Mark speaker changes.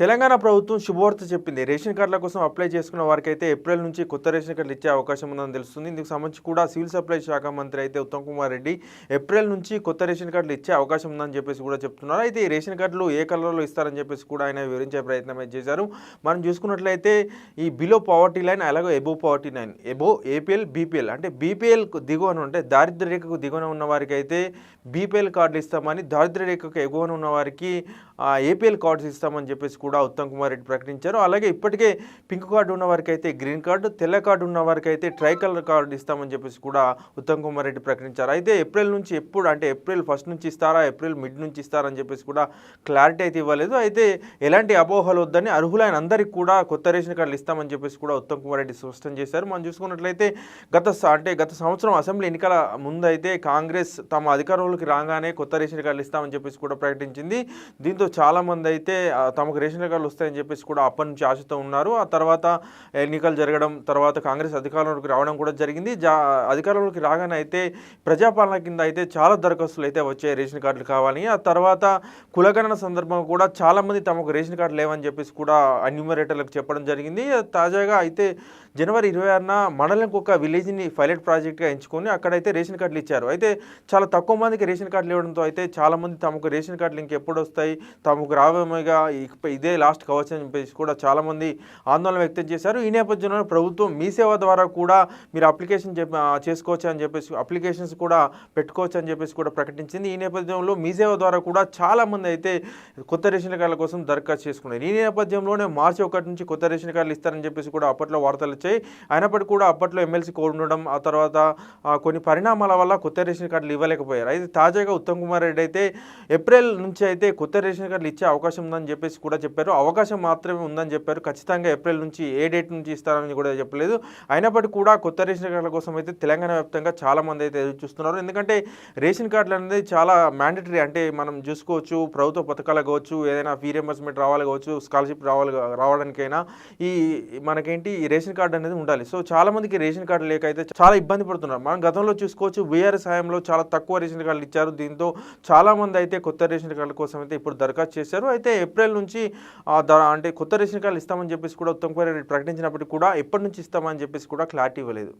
Speaker 1: తెలంగాణ ప్రభుత్వం శుభవార్త చెప్పింది. రేషన్ కార్డుల కోసం అప్లై చేసుకున్న వారికి అయితే ఏప్రిల్ నుంచి కొత్త రేషన్ కార్డులు ఇచ్చే అవకాశం ఉందని తెలుస్తుంది. ఇందుకు సంబంధించి కూడా సివిల్ సప్లై శాఖ మంత్రి అయితే ఉత్తమ్ కుమార్ రెడ్డి ఏప్రిల్ నుంచి కొత్త రేషన్ కార్డులు ఇచ్చే అవకాశం ఉందని చెప్పేసి కూడా చెప్తున్నారు. అయితే ఈ రేషన్ కార్డులు ఏ కలర్లో ఇస్తారని చెప్పేసి కూడా ఆయన వివరించే ప్రయత్నం అయితే చేశారు. మనం చూసుకున్నట్లయితే ఈ బిలో పవర్టీ లైన్ అలాగే above poverty line above APL BPL అంటే బీపీఎల్ దిగువన ఉంటే దారిద్ర్య రేఖకు దిగువన ఉన్న వారికి అయితే బీపీఎల్ కార్డులు ఇస్తామని దారిద్ర్య రేఖకు ఎగువన ఉన్న వారికి ఏపీఎల్ కార్డ్స్ ఇస్తామని చెప్పేసి కూడా కూడా ఉత్తమ్ కుమార్ రెడ్డి ప్రకటించారు. అలాగే ఇప్పటికే పింక్ కార్డు ఉన్న వారికి అయితే గ్రీన్ కార్డు తెల్ల కార్డు ఉన్న వారికి అయితే ట్రై కలర్ కార్డు ఇస్తామని చెప్పేసి కూడా ఉత్తమ్ కుమార్ రెడ్డి ప్రకటించారు. అయితే ఏప్రిల్ నుంచి ఎప్పుడు అంటే ఏప్రిల్ ఫస్ట్ నుంచి ఇస్తారా ఏప్రిల్ మిడ్ నుంచి ఇస్తారా అని చెప్పేసి కూడా క్లారిటీ అయితే ఇవ్వలేదు. అయితే ఎలాంటి అపోహలు వద్దని అర్హులైన అందరికీ కూడా కొత్త రేషన్ కార్డులు ఇస్తామని చెప్పేసి కూడా ఉత్తమ్ కుమార్ రెడ్డి స్పష్టం చేశారు. మనం చూసుకున్నట్లయితే గత అంటే గత సంవత్సరం అసెంబ్లీ ఎన్నికల ముందైతే కాంగ్రెస్ తమ అధికారంలోకి రాగానే కొత్త రేషన్ కార్డులు ఇస్తామని చెప్పేసి కూడా ప్రకటించింది. దీంతో చాలామంది అయితే తమకు రేషన్ కార్డులు వస్తాయని చెప్పేసి కూడా అప్పటి నుంచి ఆశతో ఉన్నారు. ఆ తర్వాత ఎన్నికలు జరగడం తర్వాత కాంగ్రెస్ అధికారంలోకి రావడం కూడా జరిగింది. జా అధికారంలోకి రాగానే అయితే ప్రజాపాలన కింద అయితే చాలా దరఖాస్తులు అయితే వచ్చాయి రేషన్ కార్డులు కావాలని ఆ తర్వాత కులగణన సందర్భంగా కూడా చాలామంది తమకు రేషన్ కార్డు లేవని చెప్పేసి కూడా అన్యూమరేటర్లకు చెప్పడం జరిగింది. తాజాగా అయితే జనవరి ఇరవై ఆరున మండలంకి ఒక విలేజ్ని పైలట్ ప్రాజెక్ట్గా ఎంచుకొని అక్కడైతే రేషన్ కార్డులు ఇచ్చారు. అయితే చాలా తక్కువ మందికి రేషన్ కార్డులు ఇవ్వడంతో అయితే చాలామంది తమకు రేషన్ కార్డులు ఇంకెప్పుడు వస్తాయి? తమకు రావేమోగా? ఇదే ఇదే లాస్ట్ కావచ్చు అని చెప్పేసి కూడా చాలామంది ఆందోళన వ్యక్తం చేశారు. ఈ నేపథ్యంలో ప్రభుత్వం మీ సేవ ద్వారా కూడా మీరు అప్లికేషన్ చేసుకోవచ్చు అని చెప్పేసి అప్లికేషన్స్ కూడా పెట్టుకోవచ్చు అని చెప్పేసి కూడా ప్రకటించింది. ఈ నేపథ్యంలో మీ సేవ ద్వారా కూడా చాలామంది అయితే కొత్త రేషన్ కార్డుల కోసం దరఖాస్తు చేసుకున్నారు. ఈ నేపథ్యంలోనే మార్చి ఒకటి నుంచి కొత్త రేషన్ కార్డులు ఇస్తారని చెప్పేసి కూడా అప్పట్లో వార్తలు వచ్చాయి. అయినప్పటికీ కూడా అప్పట్లో ఎమ్మెల్సీ కోడ్ ఉండడం ఆ తర్వాత కొన్ని పరిణామాల వల్ల కొత్త రేషన్ కార్డులు ఇవ్వలేకపోయారు. అయితే తాజాగా ఉత్తమ్ కుమార్ రెడ్డి అయితే ఏప్రిల్ నుంచి అయితే కొత్త రేషన్ కార్డులు ఇచ్చే అవకాశం ఉందని చెప్పేసి కూడా చెప్పారు. అవకాశం మాత్రమే ఉందని చెప్పారు. ఖచ్చితంగా ఏప్రిల్ నుంచి ఏ డేట్ నుంచి ఇస్తారని కూడా చెప్పలేదు. అయినప్పటికీ కూడా కొత్త రేషన్ కార్డుల కోసం అయితే తెలంగాణ వ్యాప్తంగా చాలామంది అయితే ఎదురు చూస్తున్నారు. ఎందుకంటే రేషన్ కార్డులు అనేది చాలా మ్యాండటరీ అంటే మనం చూసుకోవచ్చు. ప్రభుత్వ పథకాలు కావచ్చు ఏదైనా ఫీ రియంబర్స్మెంట్ రావాలి కావచ్చు స్కాలర్షిప్ రావాలి రావడానికైనా ఈ మనకేంటి ఈ రేషన్ కార్డు అనేది ఉండాలి. సో చాలామందికి రేషన్ కార్డు లేక అయితే చాలా ఇబ్బంది పడుతున్నారు. మనం గతంలో చూసుకోవచ్చు బీఆర్ఎస్ హయాంలో చాలా తక్కువ రేషన్ కార్డులు ఇచ్చారు. దీంతో చాలామంది అయితే కొత్త రేషన్ కార్డుల కోసం అయితే ఇప్పుడు దరఖాస్తు చేశారు. అయితే ఏప్రిల్ నుంచి అంటే కొత్త రేషన్ కార్డులు ఇస్తామని చెప్పేసి కూడా ఉత్తమ్ కుమార్ రెడ్డి ప్రకటించినప్పటికీ కూడా ఎప్పటి నుంచి ఇస్తామని చెప్పేసి కూడా క్లారిటీ ఇవ్వలేదు.